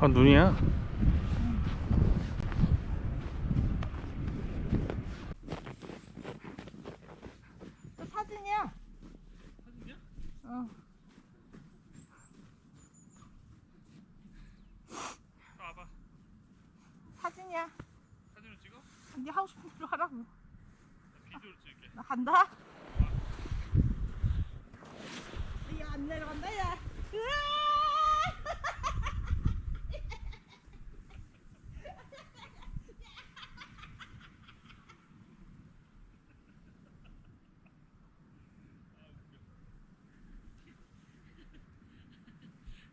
아 눈이야? 저 사진이야. 사진이야? 어. 와봐 사진이야. 사진을 찍어? 네 하고 싶은 대로 하라고. 비디오를 찍을게 나 간다. 야 안 내려간다 야. 으아!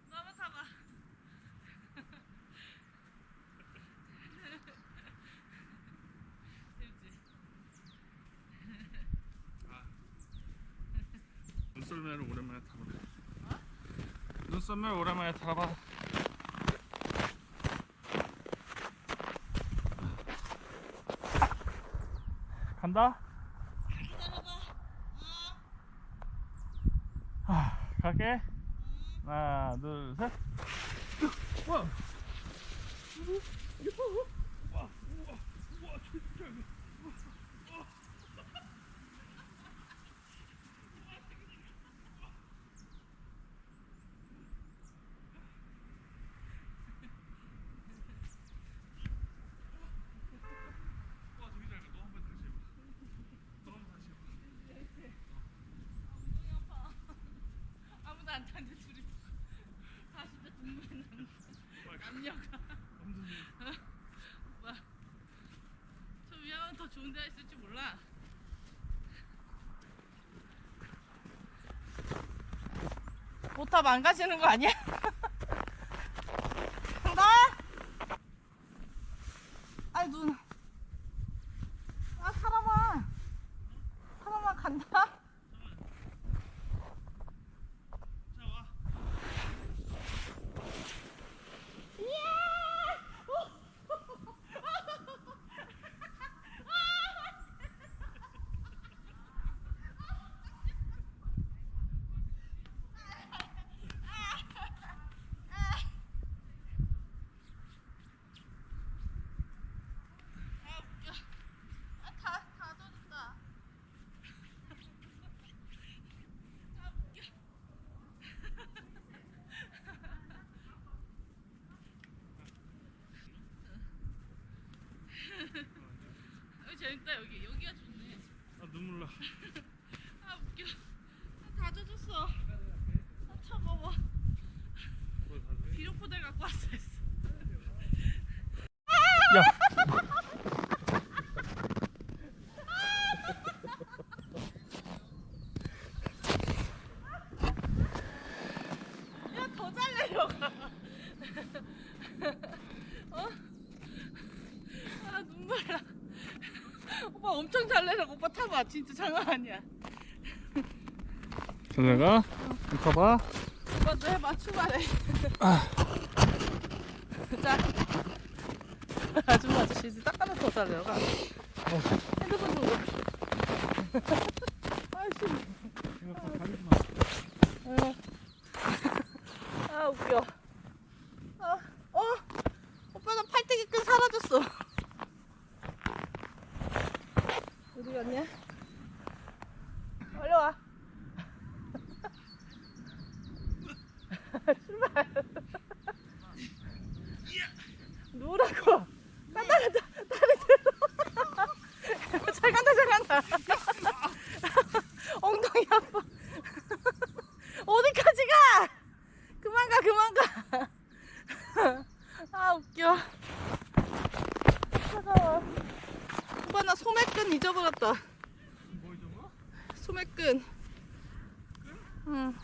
너무 타봐. 눈썰매를 오랜만에 타보네 눈썰매 오랜만에 타봐 간다? 아, 갈게 하나 둘셋 와. 와, 우와, 우와, 진짜 이거. 와, 저기 잘 가. 너 한번 다시 해봐. 너 한번 다시 해봐. 아무도 안 타는데 둘이 다 진짜 눈물이 나. 남녀가. 오빠. 저 좋은 데가 있을지 몰라. 못타 망가지는 거 아니야? 간다. 아이 눈. 아 사람아. 사람아 간다. 자, 와. 아 웃겨. 아, 다, 다 젖었다. 아 웃겨. 여기. 여기가 좋네. 아, 눈물 나. 아 웃겨. 아, 다 젖었어. 아 차가워. 거기 가자. 비료포대 갖고 왔어 했어. 야. 야 더 잘 내려가. 어? 아 눈물 나. 오빠 엄청 잘 내려가. 오빠 타봐. 진짜 장난 아니야. 전화가 타봐. 오빠도 해봐. 출발해. 자. 아줌마 아저씨 이제 닦아놓고 더잘 내려가. 핸드폰 좀. 아이씨. 생각보다 가리지 마. 어. 아 웃겨. 어, 어, 오빠 나 팔뚝이 끈 사라졌어. 어디 갔냐? 얼른 와. 출발. 누우라고. 간다 간다. 다리 들어. 잘 간다 잘 간다. 엉덩이 아파. 어디까지 가? 그만 가, 그만 가. 아, 웃겨. 차가워. 오빠, 나 소매끈 잊어버렸다. 소매끈. 응.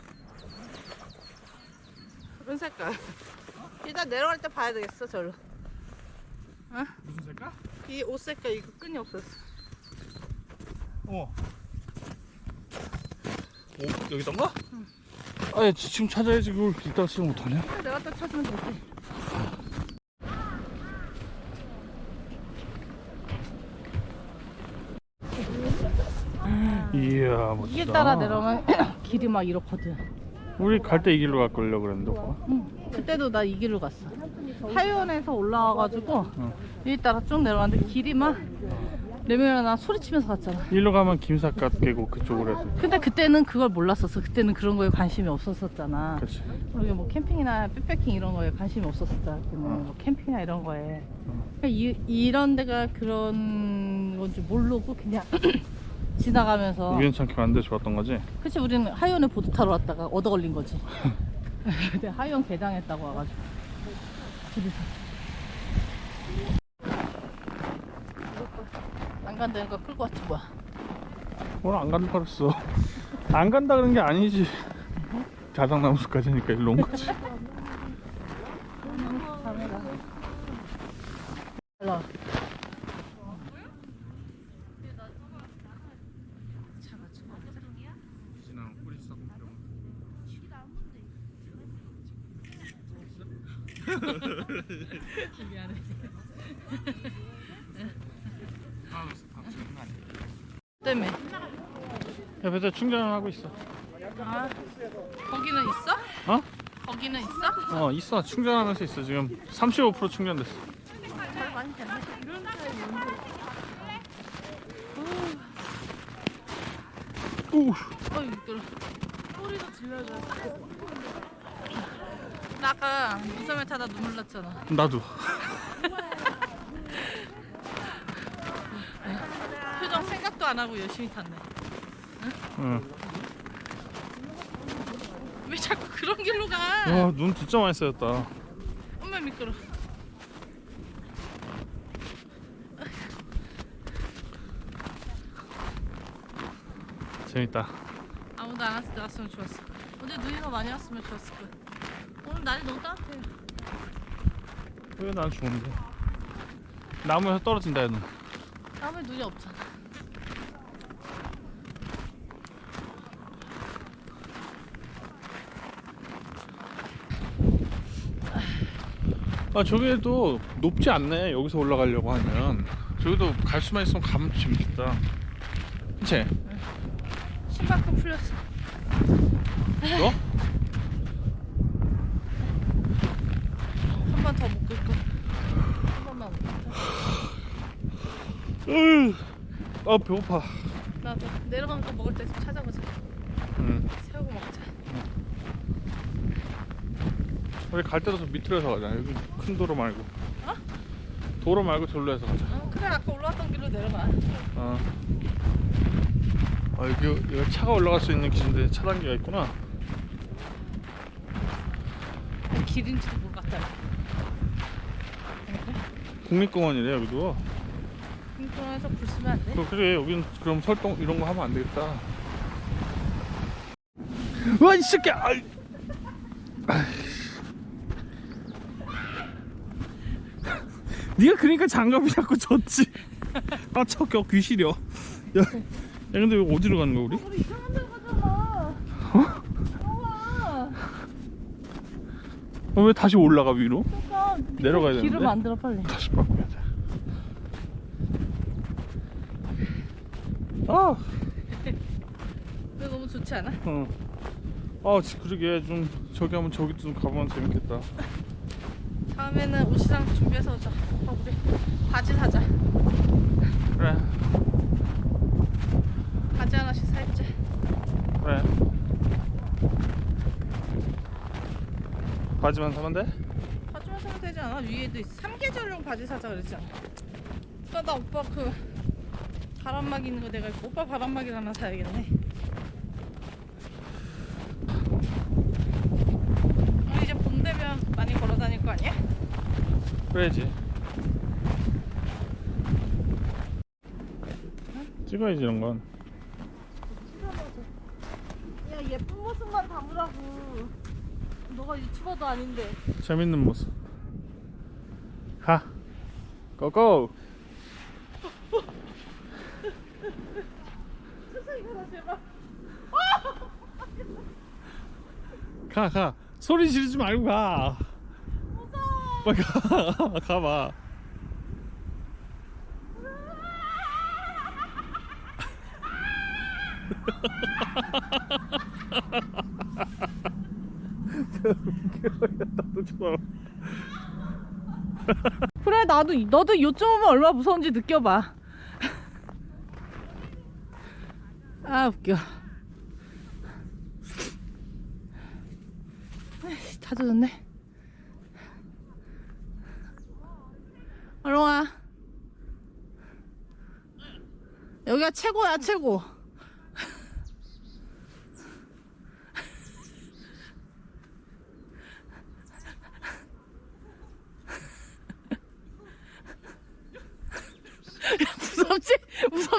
은 색깔. 일단 내려갈 때 봐야 되겠어, 절로. 어? 무슨 색깔? 이 옷 색깔, 이거 끈이 없었어. 어. 오, 여기 있던가? 응. 아, 지금 찾아야지. 그걸 이따가 지금 못하냐? 내가 딱 찾으면 되지. 이야, 멋지다. 이게 따라 내려오면 길이 막 이렇거든. 우리 갈 때 이 길로 갈 걸려 그랬는데, 오빠. 응. 그때도 나 이 길로 갔어. 하이원에서 올라와가지고 어. 여기 따라 쭉 내려왔는데 길이 막 레미랑 나 소리치면서 갔잖아. 일로 가면 김삿갓 계곡 그쪽으로 해서 근데 그때는 그걸 몰랐었어. 그때는 그런 거에 관심이 없었었잖아. 그렇지 뭐 캠핑이나 백패킹 이런 거에 관심이 없었었잖아. 어. 뭐 캠핑이나 이런 거에. 어. 그러니까 이, 이런 데가 그런 건지 모르고 그냥 지나가면서. 우연찮게 왔는데 좋았던 거지? 그치 우리는 하이원에 보드 타러 왔다가 얻어 걸린 거지. 근데 하이원 개장했다고 와가지고. 둘이서 안 간다는 거 끌고 왔지 뭐야 오늘 안 간다 그랬어. 안 간다 그런 게 아니지. 자작나무 숲까지 하니까 일로 온 거지. 일로 와. 미안해. 때문에. 옆에서 충전을 하고 있어. 아 거기는 있어? 어? 거기는 있어? 어 있어. 충전하면서 있어. 지금 35% 충전됐어. 오 어이 미끄러 소리도 질러줘 나 아까 무섬에 타다 눈물 났잖아. 나도. 표정 생각도 안 하고 열심히 탔네. 응. 왜 자꾸 그런 길로 가? 와 눈 진짜 많이 쌓였다. 엄마 미끄러. 재밌다. 아무도 안 왔으면 좋았어 어제 눈이 더 많이 왔으면 좋았을 거야 오늘 날이 너무 따뜻해. 왜난 좋은데. 나무에서 떨어진다 얘는. 다음에 눈이 없잖아. 아 저기도 높지 않네 여기서 올라가려고 하면. 저기도 갈 수만 있으면 가면 재밌겠다. 그치? 신발끈 풀렸어. 너? 한 번 더 묶을 거한 번만 묶을까? 으, 아 배고파. 나도. 내려가는 거 먹을 때 좀 찾아보자 응. 새우고 먹자. 우리 갈 때도 좀 밑으로 해서 가자. 여기 큰 도로 말고. 어? 도로 말고 절로 해서 가자. 어, 그래. 아까 올라왔던 길로 내려가. 어. 아 여기, 여기 차가 올라갈 수 있는 길인데 차단기가 있구나. 길인지도 모르겠다. 국립공원이래 여기도 공원에서 불 쓰면 안 돼? 그- 그래 여긴 그럼 설동 이런 거 하면 안 되겠다 와이 새끼야 아이. 네가 그러니까 장갑이 자꾸 졌지 아 저격 귀시려 야, 야 근데 여기 어디로 가는 거야 우리? 우리 이상한 데 가잖아 어? 어, 왜 다시 올라가 위로? 그러니까 내려가야 길을 되는데? 만들어 빨리 다시 바꿔야 돼. 아, 좋지 않아? 어. 아, 지- 그러게 좀 저기 하면 저기도 좀 가보면 재밌겠다. 다음에는 옷이랑 준비해서 오자 어, 우리 바지 사자 그래, 바지 하나씩 사입자 그래. 바지만 사면 돼? 바지만 사면 되지 않아? 위에도 있어 삼계절용 바지 사자 그랬지 않아? 나, 나 오빠 그 바람막 있는 거 내가 오빠 바람막이 하나 사야겠네 우리 이제 봄 되면 많이 걸어 다닐 거 아니야? 그래야지. 찍어야지 이런 건. 야 예쁜 모습만 담으라고 너가 유튜버도 아닌데 재밌는 모습. 가. 고고. 세상에 가라 제발 가, 가. 소리 지르지 말고 가. 빨리 가. 가봐. 나도 좋아 그래 나도 너도 요쯤 오면 얼마 무서운지 느껴봐. 아 웃겨. 다 젖었네. 일로와 여기가 최고야 최고 무섭지? 무섭